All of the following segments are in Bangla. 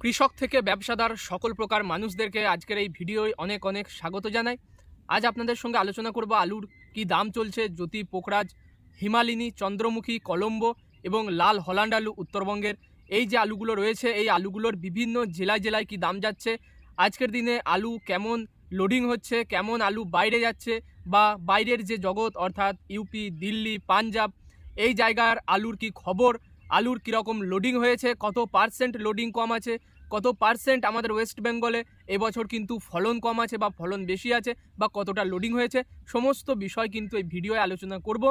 কৃষক থেকে ব্যবসাদার সকল প্রকার মানুষদেরকে আজকের এই ভিডিওয় অনেক অনেক স্বাগত জানাই। আজ আপনাদের সঙ্গে আলোচনা করব আলুর কি দাম চলছে, জ্যোতি পোকরাজ হিমালিনী, চন্দ্রমুখী, কলম্বো এবং লাল হল্যান্ড আলু উত্তরবঙ্গের। এই যে আলুগুলো রয়েছে, এই আলুগুলোর বিভিন্ন জেলায় জেলায় কি দাম যাচ্ছে, আজকের দিনে আলু কেমন লোডিং হচ্ছে, কেমন আলু বাইরে যাচ্ছে বা বাইরের যে জগৎ অর্থাৎ ইউপি, দিল্লি, পাঞ্জাব, এই জায়গার আলুর কি খবর আলুর কীরকম লোডিং হয়েছে, কত পার্সেন্ট লোডিং কম আছে, কত পার্সেন্ট আমাদের ওয়েস্ট বেঙ্গলে এবছর কিন্তু ফলন কম আছে বা ফলন বেশি আছে বা কতটা লোডিং হয়েছে, সমস্ত বিষয় কিন্তু এই ভিডিওয়ে আলোচনা করব।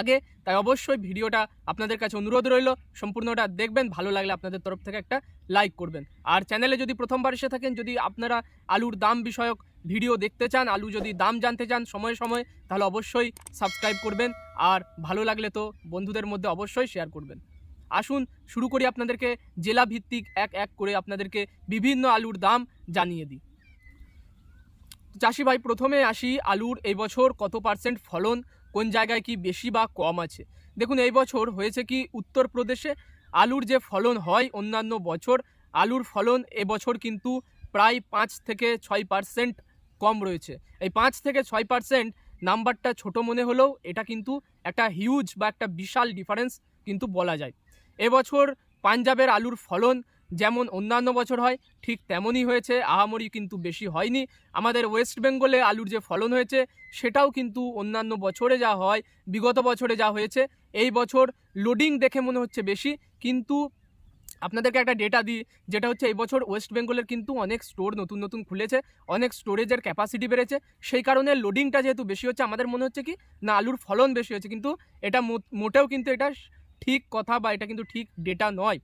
আগে তাই অবশ্যই ভিডিওটা আপনাদের কাছে অনুরোধ রইল, সম্পূর্ণটা দেখবেন, ভালো লাগলে আপনাদের তরফ থেকে একটা লাইক করবেন। আর চ্যানেলে যদি প্রথমবার এসে থাকেন, যদি আপনারা আলুর দাম বিষয়ক ভিডিও দেখতে চান, আলু যদি দাম জানতে চান সময়ে সময়ে, তাহলে অবশ্যই সাবস্ক্রাইব করবেন। আর ভালো লাগলে তো বন্ধুদের মধ্যে অবশ্যই শেয়ার করবেন। আসুন, শুরু করি আপনাদেরকে জেলা ভিত্তিক এক এক করে আপনাদেরকে বিভিন্ন আলুর দাম জানিয়ে দিই। চাষি ভাই প্রথমে আসি আলুর এই বছর কত পার্সেন্ট ফলন, কোন জায়গায় কি বেশি বা কম আছে? দেখুন, এই বছর হয়েছে কি উত্তরপ্রদেশে আলুর যে ফলন হয় অন্যান্য বছর, আলুর ফলন এবছর কিন্তু প্রায় পাঁচ থেকে ছয় পার্সেন্ট কম রয়েছে। এই পাঁচ থেকে ছয় পার্সেন্ট নাম্বারটা ছোট মনে হলেও এটা কিন্তু একটা হিউজ বা একটা বিশাল ডিফারেন্স কিন্তু বলা যায়। এবছর পাঞ্জাবের আলুর ফলন যেমন অন্যান্য বছর হয়, ঠিক তেমনই হয়েছে। আহামরি কিন্তু বেশি হয়নি। আমাদের ওয়েস্ট বেঙ্গলে আলুর যে ফলন হয়েছে, সেটাও কিন্তু অন্যান্য বছরে যা হয়, বিগত বছরে যা হয়েছে, এই বছর লোডিং দেখে মনে হচ্ছে বেশি। কিন্তু আপনাদেরকে একটা ডেটা দিই, যেটা হচ্ছে এই বছর ওয়েস্ট বেঙ্গলের কিন্তু অনেক স্টোর নতুন নতুন খুলেছে, অনেক স্টোরেজের ক্যাপাসিটি বেড়েছে। সেই কারণে লোডিংটা যেহেতু বেশি হচ্ছে, আমাদের মনে হচ্ছে কি না, আলুর ফলন বেশি হচ্ছে, কিন্তু এটা মোটেও কিন্তু এটা ঠিক কথা বা এটা কিন্তু ঠিক ডেটা নয়।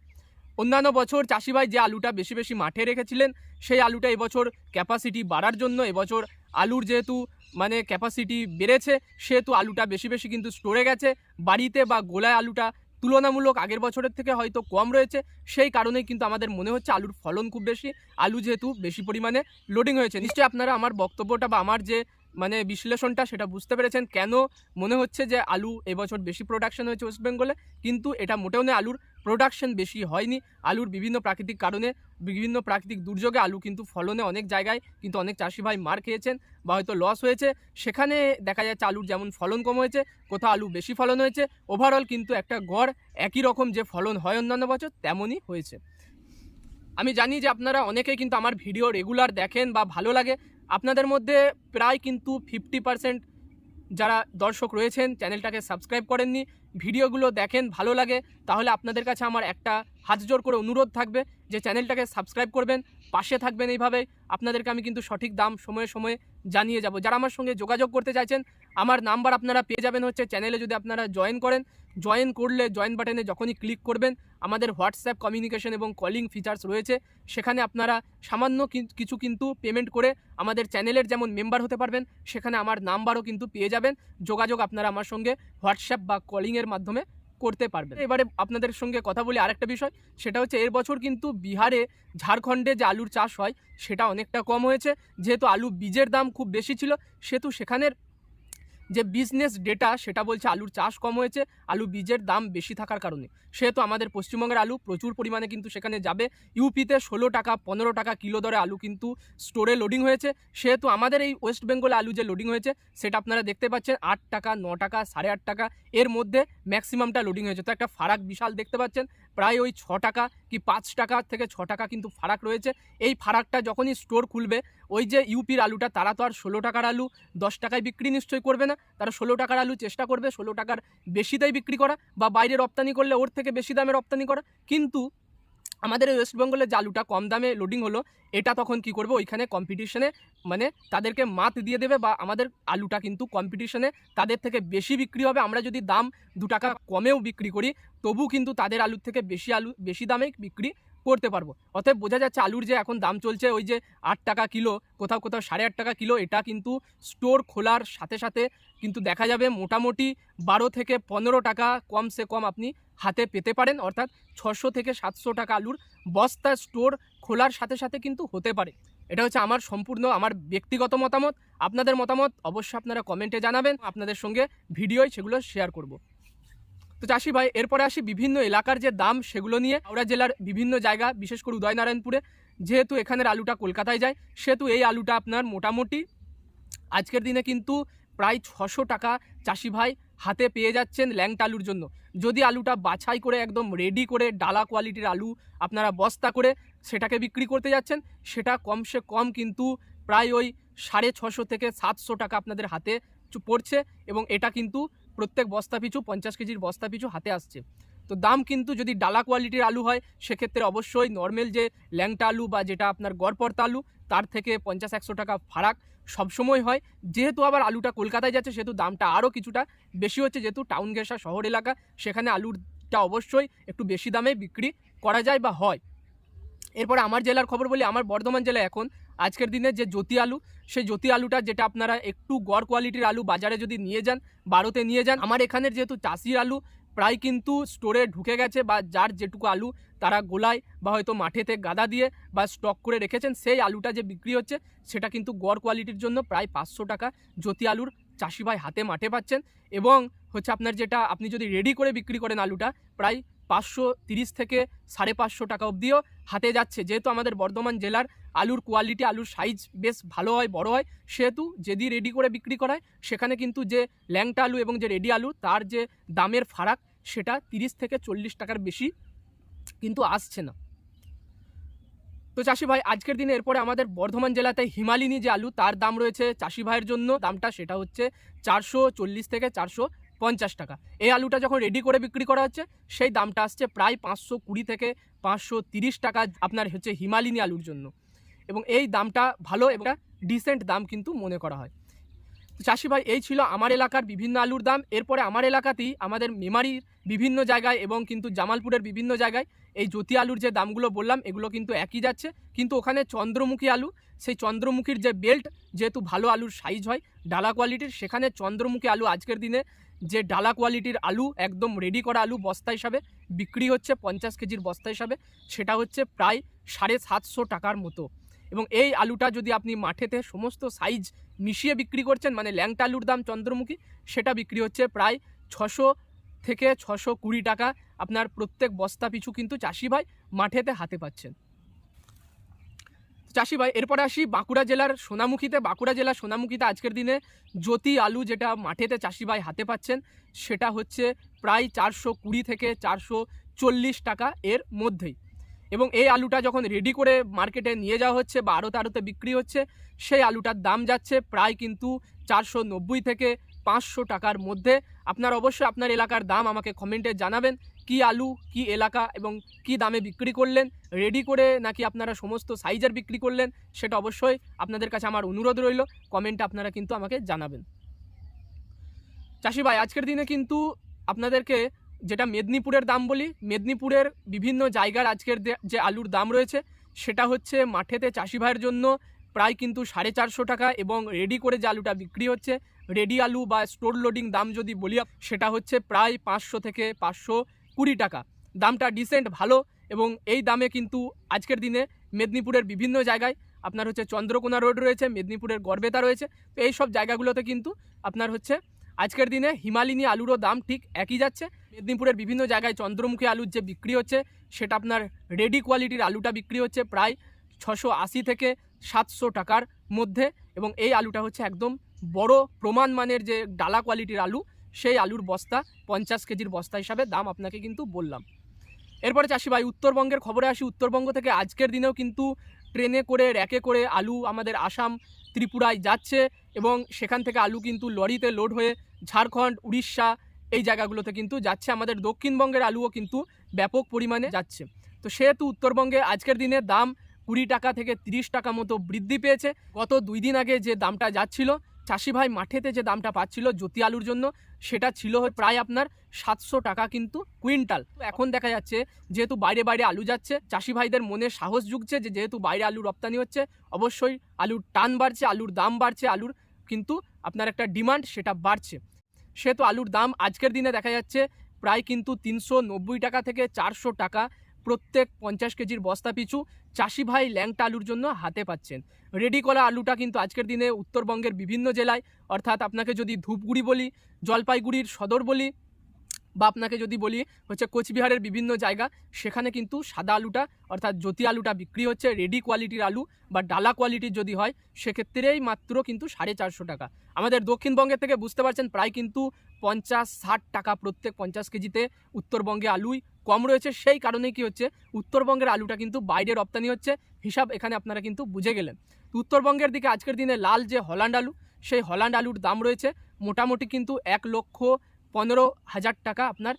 অন্যান্য বছর চাষিভাই যে আলুটা বেশি বেশি মাঠে রেখেছিলেন, সেই আলুটা এবছর ক্যাপাসিটি বাড়ার জন্য এবছর আলুর যেহেতু মানে ক্যাপাসিটি বেড়েছে, সেহেতু আলুটা বেশি বেশি কিন্তু স্টোরে গেছে। বাড়িতে বা গোলায় আলুটা তুলনামূলক আগের বছরের থেকে হয়তো কম রয়েছে। সেই কারণেই কিন্তু আমাদের মনে হচ্ছে আলুর ফলন খুব বেশি। আলু যেহেতু বেশি পরিমাণে লোডিং হয়েছে। নিশ্চয়ই আপনারা আমার বক্তব্যটা বা আমার যে মানে বিশ্লেষণটা সেটা বুঝতে পেরেছেন। কেন? মনে হচ্ছে যে আলু এবছর বেশি প্রোডাকশন হয়েছে ওয়েস্ট বেঙ্গলে কিন্তু এটা মোটেও নয়, আলুর প্রোডাকশন বেশি হয়নি। আলুর বিভিন্ন প্রাকৃতিক কারণে, বিভিন্ন প্রাকৃতিক দুর্যোগে আলু কিন্তু ফলনে অনেক জায়গায়, কিন্তু অনেক চাষি ভাই মার খেয়েছেন বা হয়তো লস হয়েছে। সেখানে দেখা যাচ্ছে আলুর যেমন ফলন কম হয়েছে, কোথাও আলু বেশি ফলন হয়েছে। ওভারঅল কিন্তু একটা গড় একই রকম যে ফলন হয় অন্যান্য বছর, তেমনই হয়েছে। আমি জানি যে আপনারা অনেকেই কিন্তু আমার ভিডিও রেগুলার দেখেন বা ভালো লাগে আপনাদের মধ্যে প্রায় কিন্তু ফিফটি পার্সেন্ট যারা দর্শক রয়েছেন, চ্যানেলটাকে সাবস্ক্রাইব করেননি, ভিডিওগুলো দেখেন, ভালো লাগে, তাহলে আপনাদের কাছে আমার একটা হাত জোর করে অনুরোধ থাকবে যে চ্যানেলটাকে সাবস্ক্রাইব করবেন, পাশে থাকবেন এইভাবে আপনাদেরকে আমি কিন্তু সঠিক দাম সময়ে সময়ে জানিয়ে যাব। যারা আমার সঙ্গে যোগাযোগ করতে চাইছেন, আমার নাম্বার আপনারা পেয়ে যাবেন হচ্ছে চ্যানেলে যদি আপনারা জয়েন করেন। জয়েন করলে জয়েন বাটনে যখনই ক্লিক করবেন, আমাদের হোয়াটসঅ্যাপ কমিউনিকেশন এবং কলিং ফিচার্স রয়েছে। সেখানে আপনারা সামান্য কিছু কিন্তু পেমেন্ট করে আমাদের চ্যানেলের যেমন মেম্বার হতে পারবেন, সেখানে আমার নাম্বারও কিন্তু পেয়ে যাবেন। যোগাযোগ আপনারা আমার সঙ্গে হোয়াটসঅ্যাপ বা কলিংয়ের মাধ্যমে করতে পারবেন। এবারে আপনাদের সঙ্গে কথা বলি আরেকটা বিষয়, সেটা হচ্ছে এর বছর কিন্তু বিহারে ঝাড়খণ্ডে যে আলুর চাষ হয়, সেটা অনেকটা কম হয়েছে। যেহেতু আলু বীজের দাম খুব বেশি ছিল, সেহেতু সেখানের যে বিজনেস ডেটা সেটা বলছে আলুর চাষ কম হয়েছে, আলু বীজের দাম বেশি থাকার কারণে। সেহেতু আমাদের পশ্চিমবঙ্গের আলু প্রচুর পরিমাণে কিন্তু সেখানে যাবে। ইউপিতে ষোলো টাকা, পনেরো টাকা কিলো দরে আলু কিন্তু স্টোরে লোডিং হয়েছে। সেহেতু আমাদের এই ওয়েস্ট বেঙ্গলে আলু যে লোডিং হয়েছে, সেটা আপনারা দেখতে পাচ্ছেন, আট টাকা, ন টাকা, সাড়ে আট টাকা, এর মধ্যে ম্যাক্সিমামটা লোডিং হয়েছে। তো একটা ফারাক বিশাল দেখতে পাচ্ছেন প্রায় ওই ছ টাকা কি পাঁচ টাকা থেকে ছ টাকা কিন্তু ফারাক রয়েছে। এই ফারাকটা যখনই স্টোর খুলবে, ওই যে ইউপির আলুটা, তারা তো আর ষোলো টাকার আলু, দশ টাকায় বিক্রি নিশ্চয়ই করবে না। তারা ষোলো টাকার আলু চেষ্টা করবে, ষোলো টাকার বেশি বেশিতেই বিক্রি করা বা বাইরে রপ্তানি করলে ওর থেকে বেশি দামে রপ্তানি করা। কিন্তু আমাদের ওয়েস্ট বেঙ্গলের যে আলুটা কম দামে লোডিং হলো, এটা তখন কি করবে? ওইখানে কম্পিটিশনে মানে তাদেরকে মাত দিয়ে দেবে বা আমাদের আলুটা কিন্তু কম্পিটিশনে তাদের থেকে বেশি বিক্রি হবে। আমরা যদি দাম দু টাকা কমেও বিক্রি করি, তবু কিন্তু তাদের আলুর থেকে বেশি আলু, বেশি দামে বিক্রি করতে পারব। অতএব বোঝা যাচ্ছে আলুর যে এখন দাম চলছে, ওই যে আট টাকা কিলো, কোথাও কোথাও সাড়ে আট টাকা কিলো, এটা কিন্তু স্টোর খোলার সাথে সাথে কিন্তু দেখা যাবে মোটামুটি বারো থেকে পনেরো টাকা কমসে কম আপনি হাতে পেতে পারেন। অর্থাৎ ছশো থেকে সাতশো টাকা আলুর বস্তা স্টোর খোলার সাথে সাথে কিন্তু হতে পারে। এটা হচ্ছে আমার সম্পূর্ণ, আমার ব্যক্তিগত মতামত। আপনাদের মতামত অবশ্যই আপনারা কমেন্টে জানাবেন। আপনাদের সঙ্গে ভিডিওয় সেগুলো শেয়ার করব। তো চাষি ভাই, এরপরে আসি বিভিন্ন এলাকার যে দাম সেগুলো নিয়ে। হাওড়া জেলার বিভিন্ন জায়গা, বিশেষ করে উদয়নারায়ণপুরে। যেহেতু এখানের আলুটা কলকাতায় যায়, সেহেতু এই আলুটা আপনার মোটামুটি আজকের দিনে কিন্তু প্রায় ছশো টাকা চাষি ভাই হাতে পেয়ে যাচ্ছেন ল্যাংটা আলুর জন্য। যদি আলুটা বাছাই করে একদম রেডি করে ডালা কোয়ালিটির আলু আপনারা বস্তা করে সেটাকে বিক্রি করতে যাচ্ছেন, সেটা কমসে কম কিন্তু প্রায় ওই সাড়ে ছশো থেকে সাতশো টাকা আপনাদের হাতে পড়ছে এবং এটা কিন্তু প্রত্যেক বস্তা পিছু, পঞ্চাশ কেজির বস্তা পিছু হাতে আসছে। তো দাম কিন্তু যদি ডালা কোয়ালিটির আলু হয়, সেক্ষেত্রে অবশ্যই নর্মাল যে ল্যাংটা আলু বা যেটা আপনার গড়পড়তা আলু, তার থেকে পঞ্চাশ, একশো টাকা ফারাক সবসময় হয়। যেহেতু আবার আলুটা কলকাতায় যাচ্ছে, সেহেতু দামটা আরও কিছুটা বেশি হচ্ছে। যেহেতু টাউন ঘেঁষা শহর এলাকা, সেখানে আলুরটা অবশ্যই একটু বেশি দামে বিক্রি করা যায় বা হয়। এরপরে আমার জেলার খবর বলি, আমার বর্ধমান জেলায় এখন আজকের দিনে যে জ্যোতি আলু, সেই জ্যোতি আলুটা যেটা আপনারা একটু গড় কোয়ালিটির আলু বাজারে যদি নিয়ে যান, বারোতে নিয়ে যান, আমার এখানের যেহেতু চাষির আলু প্রায় কিন্তু স্টোরে ঢুকে গেছে বা যার যেটুকু আলু তারা গোলায় বা হয়তো মাঠেতে গাদা দিয়ে বা স্টক করে রেখেছেন, সেই আলুটা যে বিক্রি হচ্ছে, সেটা কিন্তু গড় কোয়ালিটির জন্য প্রায় পাঁচশো টাকা জ্যোতি আলুর চাষি ভাই হাতে মাঠে পাচ্ছেন এবং হচ্ছে আপনার যেটা, আপনি যদি রেডি করে বিক্রি করেন আলুটা, প্রায় পাঁচশো তিরিশ থেকে সাড়ে পাঁচশো টাকা অবধিও হাতে যাচ্ছে। যেহেতু আমাদের বর্ধমান জেলার আলুর কোয়ালিটি আলুর সাইজ বেশ ভালো হয়, বড় হয়। সেহেতু যদি রেডি করে বিক্রি করায়, সেখানে কিন্তু যে ল্যাংটা আলু এবং যে রেডি আলু, তার যে দামের ফারাক, সেটা তিরিশ থেকে চল্লিশ টাকার বেশি কিন্তু আসছে না। তো চাষি ভাই, আজকের দিনে এরপরে আমাদের বর্ধমান জেলাতে হিমালিনী যে আলু, তার দাম রয়েছে চাষি ভাইয়ের জন্য, দামটা সেটা হচ্ছে চারশো চল্লিশ থেকে চারশো পঞ্চাশ টাকা। এই আলুটা যখন রেডি করে বিক্রি করা হচ্ছে, সেই দামটা আসছে প্রায় পাঁচশো কুড়ি থেকে পাঁচশো তিরিশ টাকা আপনার হচ্ছে হিমালিনী আলুর জন্য। এবং এই দামটা ভালো এবং ডিসেন্ট দাম কিন্তু মনে করা হয়। চাষি ভাই, এই ছিল আমার এলাকার বিভিন্ন আলুর দাম। এরপরে আমার এলাকাতেই আমাদের মেমারির বিভিন্ন জায়গায় এবং কিন্তু জামালপুরের বিভিন্ন জায়গায় এই জ্যোতি আলুর যে দামগুলো বললাম, এগুলো কিন্তু একই যাচ্ছে। কিন্তু ওখানে চন্দ্রমুখী আলু, সেই চন্দ্রমুখীর যে বেল্ট যেহেতু ভালো আলুর সাইজ হয়, ডালা কোয়ালিটির সেখানে চন্দ্রমুখী আলু আজকের দিনে যে ডালা কোয়ালিটির আলু, একদম রেডি করা আলু বস্তা হিসাবে বিক্রি হচ্ছে পঞ্চাশ কেজির বস্তা হিসাবে। সেটা হচ্ছে প্রায় সাড়ে সাতশো টাকার মতো। এবং এই আলুটা যদি আপনি মাঠেতে সমস্ত সাইজ মিশিয়ে বিক্রি করছেন মানে ল্যাংটা আলুর দাম চন্দ্রমুখী, সেটা বিক্রি হচ্ছে প্রায় ছশো থেকে ছশো কুড়ি টাকা। আপনার প্রত্যেক বস্তা পিছু কিন্তু চাষি ভাই মাঠেতে হাতে পাচ্ছেন। চাষি ভাই, এরপরে আসি বাঁকুড়া জেলার সোনামুখীতে। বাঁকুড়া জেলার সোনামুখীতে আজকের দিনে জ্যোতি আলু যেটা মাঠেতে চাষি ভাই হাতে পাচ্ছেন, সেটা হচ্ছে প্রায় চারশো কুড়ি থেকে চারশো চল্লিশ টাকা এর মধ্যেই। এবং এই আলুটা যখন রেডি করে মার্কেটে নিয়ে যাওয়া হচ্ছে বা আরও তারোতে বিক্রি হচ্ছে, সেই আলুটার দাম যাচ্ছে প্রায় কিন্তু চারশো নব্বই থেকে পাঁচশো টাকার মধ্যে। আপনার অবশ্যই আপনার এলাকার দাম আমাকে কমেন্টে জানাবেন, কি আলু, কি এলাকা এবং কি দামে বিক্রি করলেন রেডি করে নাকি আপনারা সমস্ত সাইজের বিক্রি করলেন, সেটা অবশ্যই আপনাদের কাছে আমার অনুরোধ রইল কমেন্টে আপনারা কিন্তু আমাকে জানাবেন। চাষি ভাই, আজকের দিনে কিন্তু আপনাদেরকে যেটা মেদিনীপুরের দাম বলি, মেদিনীপুরের বিভিন্ন জায়গার আজকের যে আলুর দাম রয়েছে, সেটা হচ্ছে মাঠেতে চাষি ভাইয়ের জন্য প্রায় কিন্তু সাড়ে চারশো টাকা এবং রেডি করে যে আলুটা বিক্রি হচ্ছে রেডি আলু বা স্টোর লোডিং দাম যদি বলি, সেটা হচ্ছে প্রায় পাঁচশো থেকে পাঁচশো কুড়ি টাকা। দামটা ডিসেন্ট ভালো এবং এই দামে কিন্তু আজকের দিনে মেদিনীপুরের বিভিন্ন জায়গায় আপনার হচ্ছে চন্দ্রকোনা রোড রয়েছে, মেদিনীপুরের গড়বেতা রয়েছে, তো এই সব জায়গাগুলোতে কিন্তু আপনার হচ্ছে আজকের দিনে হিমালিনী আলুরও দাম ঠিক একই যাচ্ছে। মেদিনীপুরের বিভিন্ন জায়গায় চন্দ্রমুখী আলুর যে বিক্রি হচ্ছে, সেটা আপনার রেডি কোয়ালিটির আলুটা বিক্রি হচ্ছে প্রায় ছশো আশি থেকে সাতশো টাকার মধ্যে এবং এই আলুটা হচ্ছে একদম বড় প্রমাণ মানের যে ডালা কোয়ালিটির আলু, সেই আলুর বস্তা, পঞ্চাশ কেজির বস্তা হিসাবে দাম আপনাকে কিন্তু বললাম। এরপরে চাষি ভাই, উত্তরবঙ্গের খবরে আসি। উত্তরবঙ্গ থেকে আজকের দিনেও কিন্তু ট্রেনে করে, র্যাকে করে আলু আমাদের আসাম, ত্রিপুরায় যাচ্ছে এবং সেখান থেকে আলু কিন্তু লরিতে লোড হয়ে ঝাড়খণ্ড, উড়িষ্যা এই জায়গাগুলোতে কিন্তু যাচ্ছে আমাদের দক্ষিণবঙ্গের আলুও কিন্তু ব্যাপক পরিমাণে যাচ্ছে। তো সেহেতু উত্তরবঙ্গে আজকের দিনে দাম কুড়ি টাকা থেকে তিরিশ টাকা মতো বৃদ্ধি পেয়েছে। গত দুই দিন আগে যে দামটা যাচ্ছিল, চাষি ভাই মাঠেতে যে দামটা পাচ্ছিল জ্যোতি আলুর জন্য, সেটা ছিল প্রায় আপনার সাতশো টাকা কিন্তু কুইন্টাল। এখন দেখা যাচ্ছে যেহেতু বাইরে বাইরে আলু যাচ্ছে, চাষি ভাইদের মনে সাহস জুগছে যে যেহেতু বাইরে আলু রপ্তানি হচ্ছে, অবশ্যই আলুর টান বাড়ছে, আলুর দাম বাড়ছে, আলুর কিন্তু আপনার একটা ডিমান্ড সেটা বাড়ছে। সেহেতু আলুর দাম আজকের দিনে দেখা যাচ্ছে প্রায় কিন্তু তিনশো নব্বই টাকা থেকে চারশো টাকা। প্রত্যেক পঞ্চাশ কেজির বস্তা পিছু চাষি ভাই ল্যাংটা আলুর জন্য হাতে পাচ্ছেন। রেডি করা আলুটা কিন্তু আজকের দিনে উত্তরবঙ্গের বিভিন্ন জেলায়, অর্থাৎ আপনাকে যদি ধূপগুড়ি বলি, জলপাইগুড়ির সদর বলি বা আপনাকে যদি বলি হচ্ছে কোচবিহারের বিভিন্ন জায়গা, সেখানে কিন্তু সাদা আলুটা অর্থাৎ জ্যোতি আলুটা বিক্রি হচ্ছে রেডি কোয়ালিটির আলু বা ডালা কোয়ালিটির যদি হয়, সেক্ষেত্রেই মাত্র কিন্তু সাড়ে চারশো টাকা। আমাদের দক্ষিণবঙ্গের থেকে বুঝতে পারছেন প্রায় কিন্তু পঞ্চাশ ষাট টাকা প্রত্যেক পঞ্চাশ কেজিতে উত্তরবঙ্গে আলুই কম রয়েছে। সেই কারণেই কি হচ্ছে, উত্তরবঙ্গের আলুটা কিন্তু বাইরে রপ্তানি হচ্ছে। হিসাব এখানে আপনারা কিন্তু বুঝে গেলেন। উত্তরবঙ্গের দিকে আজকের দিনে লাল যে হল্যান্ড আলু, সেই হল্যান্ড আলুর দাম রয়েছে মোটামুটি কিন্তু এক লক্ষ পনেরো হাজার টাকা আপনার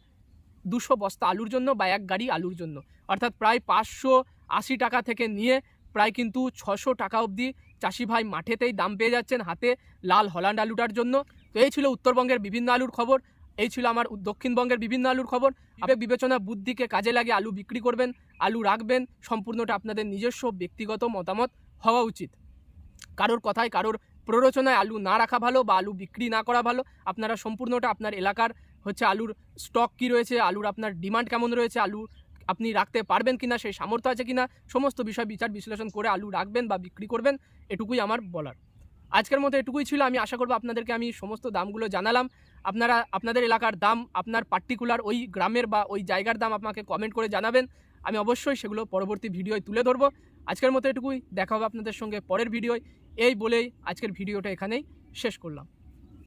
দুশো বস্তা আলুর জন্য বা এক গাড়ি আলুর জন্য। অর্থাৎ প্রায় পাঁচশো আশি টাকা থেকে নিয়ে প্রায় কিন্তু ছশো টাকা অবধি চাষি ভাই মাঠেতেই দাম পেয়ে যাচ্ছেন হাতে লাল হল্যান্ড আলুটার জন্য। তো এই ছিল উত্তরবঙ্গের বিভিন্ন আলুর খবর। এই ছিল আমার দক্ষিণবঙ্গের বিভিন্ন আলুর খবর। আবেগ বিবেচনা বুদ্ধিকে কাজে লাগে আলু বিক্রি করবেন আলু রাখবেন সম্পূর্ণটা আপনাদের নিজস্ব ব্যক্তিগত মতামত হওয়া উচিত। কারোর কথায় কারোর প্ররোচনায় আলু না রাখা ভালো বা আলু বিক্রি না করা ভালো, আপনারা সম্পূর্ণটা আপনার এলাকার হচ্ছে আলুর স্টক কি রয়েছে, আলুর আপনার ডিমান্ড কেমন রয়েছে, আলু আপনি রাখতে পারবেন কিনা, সেই সামর্থ্য আছে কিনা, সমস্ত বিষয় বিচার বিশ্লেষণ করে আলু রাখবেন বা বিক্রি করবেন, এটুকুই আমার বলার। আজকের মতো এটুকুই ছিল, আমি আশা করব আপনাদেরকে আমি সমস্ত দামগুলো জানালাম। আপনারা, আপনাদের এলাকার দাম, আপনার পার্টিকুলার ওই গ্রামের বা ওই জায়গার দাম আপনাকে কমেন্ট করে জানাবেন। আমি অবশ্যই সেগুলো পরবর্তী ভিডিওয় তুলে ধরবো। আজকের মতো এটুকুই, দেখা হবে আপনাদের সঙ্গে পরের ভিডিওয়। এই বলেই আজকের ভিডিওটা এখানেই শেষ করলাম।